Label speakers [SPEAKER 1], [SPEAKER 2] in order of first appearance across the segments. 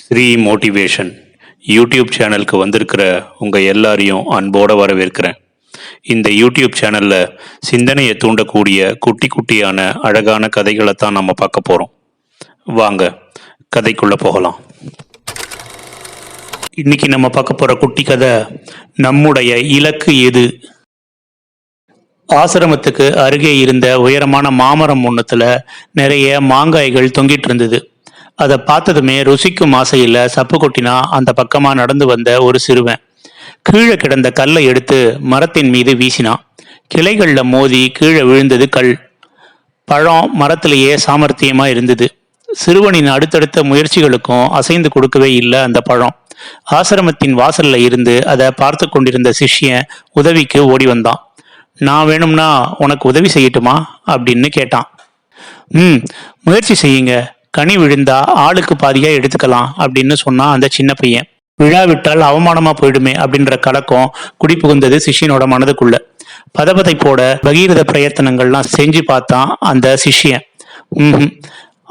[SPEAKER 1] Sri motivation YouTube சேனலுக்கு வந்திருக்கிற உங்கள் எல்லாரையும் அன்போடு வரவேற்கிறேன். இந்த யூடியூப் சேனலில் சிந்தனையை தூண்டக்கூடிய குட்டி குட்டியான அழகான கதைகளை தான் நம்ம பார்க்க போகிறோம் வாங்க கதைக்குள்ளே போகலாம். இன்னைக்கு நம்ம பார்க்க போகிற குட்டி கதை நம்முடைய இலக்கு எது? ஆசிரமத்துக்கு அருகே இருந்த உயரமான மாமரம் ஒன்றுத்துல நிறைய மாங்காய்கள் தொங்கிட்டு இருந்தது. அதை பார்த்ததுமே ருசிக்கும் ஆசையில் சப்பு கொட்டினா அந்த பக்கமாக நடந்து வந்த ஒரு சிறுவன். கீழே கிடந்த கல்லை எடுத்து மரத்தின் மீது வீசினான் கிளைகளில் மோதி கீழே விழுந்தது கல். பழம் மரத்திலேயே சாமர்த்தியமாக இருந்தது. சிறுவனின் அடுத்தடுத்த முயற்சிகளுக்கும் அசைந்து கொடுக்கவே இல்லை அந்த பழம். ஆசிரமத்தின் வாசல்ல இருந்து அதை பார்த்து கொண்டிருந்த சிஷ்யன் உதவிக்கு ஓடி வந்தான். நான் வேணும்னா உனக்கு உதவி செய்யட்டுமா? அப்படின்னு கேட்டான். ம் முயற்சி செய்யுங்க. கனி விழுந்தா ஆளுக்கு பாதியா எடுத்துக்கலாம் அப்படின்னு சொன்னான் அந்த சின்ன பையன். விழாவிட்டால் அவமானமா போயிடுமே அப்படின்ற கலக்கம் குடி புகுந்தது சிஷ்யனோட மனதுக்குள்ள. பதபதைப்போட பகீரத பிரயத்தனங்கள்லாம் செஞ்சு பார்த்தான் அந்த சிஷ்யன். ம்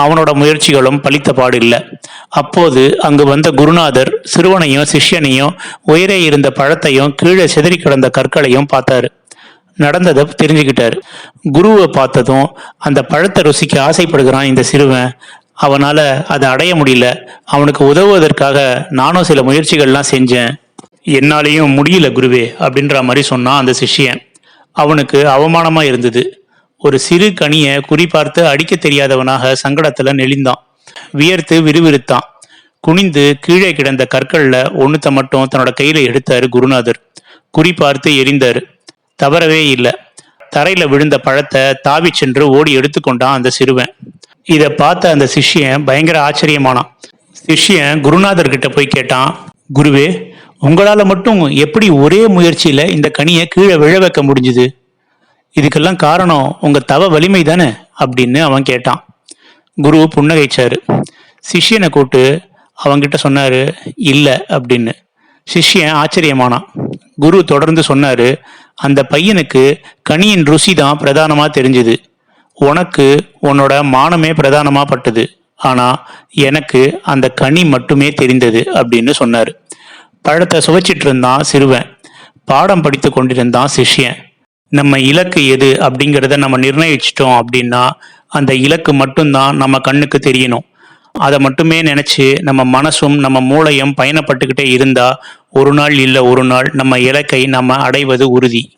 [SPEAKER 1] அவனோட முயற்சிகளும் பலித்த பாடு இல்லை அப்போது அங்கு வந்த குருநாதர் சிறுவனையும் சிஷ்யனையும் உயரே இருந்த பழத்தையும் கீழே சிதறி கிடந்த கற்களையும் பார்த்தாரு. நடந்ததை தெரிஞ்சுக்கிட்டாரு. குருவை பார்த்ததும் அந்த பழத்தை ருசிக்க ஆசைப்படுகிறான் இந்த சிறுவன். அவனால் அதை அடைய முடியல. அவனுக்கு உதவுவதற்காக நானும் சில முயற்சிகள்லாம் செஞ்சேன். என்னாலேயும் முடியல குருவே அப்படின்ற மாதிரி சொன்னான் அந்த சிஷ்யன். அவனுக்கு அவமானமாக இருந்தது. ஒரு சிறு கனியை குறிபார்த்து அடிக்க தெரியாதவனாக சங்கடத்தில் நெளிந்தான். வியர்த்து விறுவிறுத்தான். குனிந்து கீழே கிடந்த கற்களில் ஒன்றுத்த மட்டும் தன்னோட கையில் எடுத்தார் குருநாதர். குறிபார்த்து எரிந்தார். தவறவே இல்லை. தரையில் விழுந்த பழத்தை தாவி சென்று ஓடி எடுத்துக்கொண்டான் அந்த சிறுவன். இதை பார்த்த அந்த சிஷ்யன் பயங்கர ஆச்சரியமானான். சிஷ்யன் குருநாதர் கிட்ட போய் கேட்டான் குருவே உங்களால மட்டும் எப்படி ஒரே முயற்சியில இந்த கனியை கீழே விழ வைக்க முடிஞ்சுது? இதுக்கெல்லாம் காரணம் உங்க தவ வலிமை தானே? அப்படின்னு அவன் கேட்டான். குரு புன்னகைச்சாரு. சிஷ்யனை கூட்டு அவன்கிட்ட சொன்னாரு இல்லை அப்படின்னு. சிஷ்யன் ஆச்சரியமானான். குரு தொடர்ந்து சொன்னாரு அந்த பையனுக்கு கனியின் ருசி தான் பிரதானமா தெரிஞ்சுது. உனக்கு உன்னோட மானமே பிரதானமாகப்பட்டது ஆனால் ஆனா எனக்கு அந்த கனி மட்டுமே தெரிந்தது அப்படின்னு சொன்னார். பழத்தை சுவைச்சிட்டு இருந்தான் சிறுவன். பாடம் படித்து கொண்டிருந்தான் சிஷ்யன். நம்ம இலக்கு எது அப்படிங்கிறத நம்ம நிர்ணயிச்சிட்டோம் அப்படின்னா அந்த இலக்கு மட்டும்தான் நம்ம கண்ணுக்கு தெரியணும். அதை மட்டுமே நினைச்சு நம்ம மனசும் நம்ம மூளையும் பயணப்பட்டுக்கிட்டே இருந்தா ஒரு நாள் இல்லை ஒரு நாள் நம்ம இலக்கை நம்ம அடைவது உறுதி.